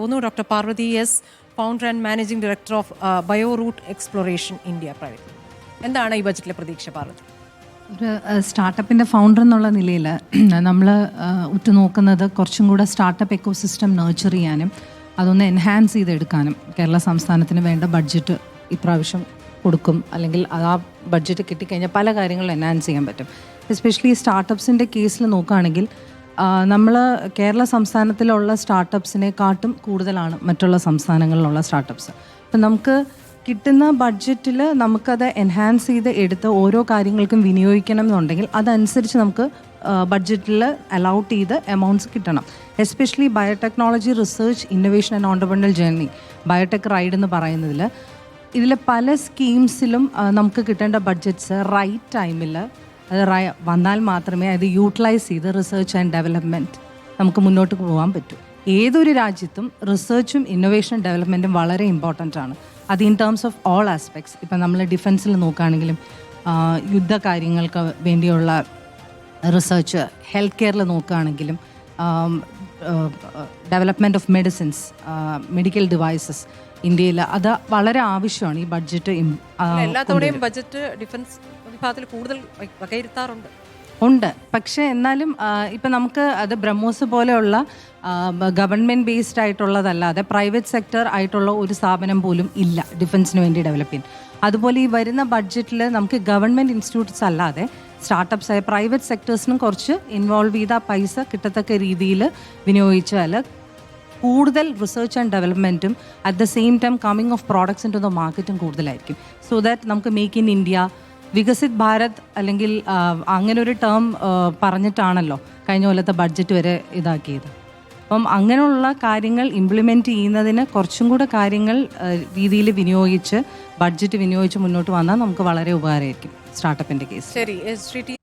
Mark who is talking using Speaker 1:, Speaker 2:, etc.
Speaker 1: പോകുന്നു. Doctor Parvathy S founder and managing director of bio root exploration India private എന്താണ് ഈ ബജറ്റിലെ പ്രതീക്ഷ പാർവതി?
Speaker 2: ഒരു സ്റ്റാർട്ടപ്പിന്റെ ഫൗണ്ടർ എന്നുള്ള നിലയിൽ നമ്മൾ ഉറ്റുനോക്കുന്നത് കുറച്ചും കൂടെ സ്റ്റാർട്ടപ്പ് എക്കോസിസ്റ്റം നേർച്ചർ ചെയ്യാനും അതൊന്ന് എൻഹാൻസ് ചെയ്തെടുക്കാനും കേരള സംസ്ഥാനത്തിന് വേണ്ട ബഡ്ജറ്റ് ഇപ്രാവശ്യം കൊടുക്കും. അല്ലെങ്കിൽ ആ ബഡ്ജറ്റ് കിട്ടിക്കഴിഞ്ഞാൽ പല കാര്യങ്ങളും എൻഹാൻസ് ചെയ്യാൻ പറ്റും. എസ്പെഷ്യലി സ്റ്റാർട്ടപ്സിന്റെ കേസിൽ നോക്കുകയാണെങ്കിൽ നമ്മൾ കേരള സംസ്ഥാനത്തിലുള്ള സ്റ്റാർട്ടപ്സിനെക്കാട്ടും കൂടുതലാണ് മറ്റുള്ള സംസ്ഥാനങ്ങളിലുള്ള സ്റ്റാർട്ടപ്സ്. അപ്പം നമുക്ക് കിട്ടുന്ന ബഡ്ജറ്റിൽ നമുക്കത് എൻഹാൻസ് ചെയ്ത് എടുത്ത് ഓരോ കാര്യങ്ങൾക്കും വിനിയോഗിക്കണം എന്നുണ്ടെങ്കിൽ അതനുസരിച്ച് നമുക്ക് ബഡ്ജറ്റിൽ അലൗട്ട് ചെയ്ത് എമൗണ്ട്സ് കിട്ടണം. Especially biotechnology research innovation and entrepreneurial journey biotech ride എന്ന് പറയുന്നതിൽ ഇതിലെ പല സ്കീംസിലും നമുക്ക് കിട്ടേണ്ട ബഡ്ജറ്റ്സ് റൈറ്റ് ടൈമിൽ അത് വന്നാൽ മാത്രമേ അത് യൂട്ടിലൈസ് ചെയ്ത് റിസർച്ച് ആൻഡ് ഡെവലപ്മെന്റ് നമുക്ക് മുന്നോട്ട് പോകാൻ പറ്റൂ. ഏതൊരു രാജ്യത്തും റിസർച്ചും ഇന്നൊവേഷൻ ഡെവലപ്മെന്റും വളരെ ഇമ്പോർട്ടന്റ് ആണ്. അത് in terms of all aspects ഇപ്പം നമ്മൾ ഡിഫൻസിൽ നോക്കുകയാണെങ്കിലും യുദ്ധ കാര്യങ്ങൾക്ക് വേണ്ടിയുള്ള റിസർച്ച് ഹെൽത്ത് കെയറിൽ നോക്കുകയാണെങ്കിലും development of medicines medical devices ഇന്ത്യയിൽ അത് വളരെ ആവശ്യമാണ് ഈ ബഡ്ജറ്റ്
Speaker 1: എല്ലാ തവണയും ബജറ്റ് ഡിഫൻസ് വിഭാഗത്തിൽ കൂടുതൽ വകയിരുത്താറുണ്ട്.
Speaker 2: ഉണ്ട്. പക്ഷേ എന്നാലും ഇപ്പം നമുക്ക് അത് ബ്രഹ്മോസ് പോലെയുള്ള ഗവൺമെന്റ് ബേസ്ഡ് ആയിട്ടുള്ളതല്ലാതെ പ്രൈവറ്റ് സെക്ടർ ആയിട്ടുള്ള ഒരു സ്ഥാപനം പോലും ഇല്ല ഡിഫൻസിന് വേണ്ടി ഡെവലപ്പ് ചെയ്യാൻ. അതുപോലെ ഈ വരുന്ന ബഡ്ജറ്റിൽ നമുക്ക് ഗവൺമെന്റ് ഇൻസ്റ്റിറ്റ്യൂട്ട്സ് അല്ലാതെ സ്റ്റാർട്ടപ്സ് ആയ പ്രൈവറ്റ് സെക്ടേഴ്സിനും കുറച്ച് ഇൻവോൾവ് ചെയ്ത പൈസ കിട്ടത്തക്ക രീതിയിൽ വിനിയോഗിച്ചാൽ കൂടുതൽ research and ഡെവലപ്മെന്റും at the same time coming of products into the മാർക്കറ്റും കൂടുതലായിരിക്കും. സോ ദാറ്റ് നമുക്ക് make in India Viksit Bharat അല്ലെങ്കിൽ അങ്ങനെ ഒരു ടേം പറഞ്ഞിട്ടാണല്ലോ കഴിഞ്ഞ കൊല്ലത്തെ ബഡ്ജറ്റ് വരെ ഇതാക്കിയത്. അപ്പം അങ്ങനെയുള്ള കാര്യങ്ങൾ ഇംപ്ലിമെന്റ് ചെയ്യുന്നതിന് കുറച്ചും കൂടെ കാര്യങ്ങൾ രീതിയിൽ വിനിയോഗിച്ച് ബഡ്ജറ്റ് വിനിയോഗിച്ച് മുന്നോട്ട് വന്നാൽ നമുക്ക് വളരെ ഉപകാരമായിരിക്കും. സ്റ്റാർട്ടപ്പിന്റെ കേസ്
Speaker 1: ശരി